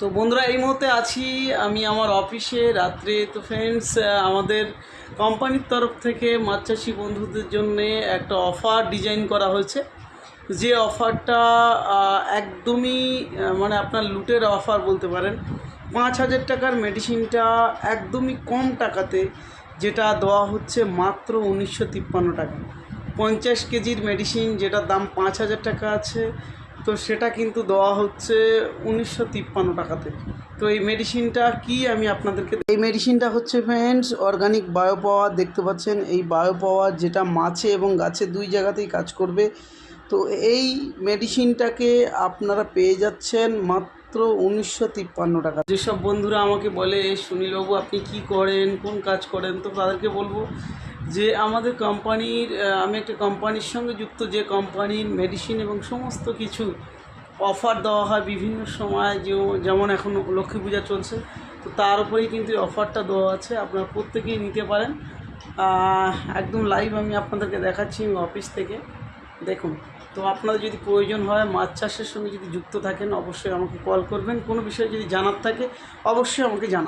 তো বন্ধুরা, এই মুহূর্তে আছি আমি আমার অফিসে। রাত্রে তো ফ্রেন্ডস আমাদের কোম্পানির তরফ থেকে মাছ চাষি বন্ধুদের জন্য একটা অফার ডিজাইন করা হয়েছে। যে অফারটা একদমই মানে আপনার লুটের অফার বলতে পারেন। পাঁচ হাজার টাকার মেডিসিনটা একদমই কম টাকাতে, যেটা দেওয়া হচ্ছে মাত্র উনিশশো তিপ্পান্ন টাকা। পঞ্চাশ কেজির মেডিসিন যেটার দাম পাঁচ হাজার টাকা আছে তো সেটা কিন্তু দেওয়া হচ্ছে উনিশশো তিপ্পান্ন টাকাতে। তো এই মেডিসিনটা কি আমি আপনাদেরকে এই মেডিসিনটা হচ্ছে ফ্রেন্ডস অর্গানিক বায়ো পাওয়ার দেখতে পাচ্ছেন? এই বায়ো পাওয়ার যেটা মাছে এবং গাছে দুই জায়গাতেই কাজ করবে। তো এই মেডিসিনটাকে আপনারা পেয়ে যাচ্ছেন মাত্র উনিশশো তিপ্পান্ন টাকা। যেসব বন্ধুরা আমাকে বলে সুনীলবাবু, আপনি কি করেন? কোন কাজ করেন? তো তাদেরকে বলব যে আমাদের কোম্পানির আমি একটা কোম্পানির সঙ্গে যুক্ত, যে কোম্পানির মেডিসিন এবং সমস্ত কিছু অফার দেওয়া হয় বিভিন্ন সময়, যে যেমন এখন লক্ষ্মী পূজা চলছে, তো তার উপরেই কিন্তু অফারটা দেওয়া আছে। আপনারা প্রত্যেকেই নিতে পারেন। একদম লাইভ আমি আপনাদেরকে দেখাচ্ছি অফিস থেকে। দেখুন, তো আপনাদের যদি প্রয়োজন হয়, মাছ চাষের সঙ্গে যদি যুক্ত থাকেন, অবশ্যই আমাকে কল করবেন। কোনো বিষয়ে যদি জানার থাকে, অবশ্যই আমাকে জানান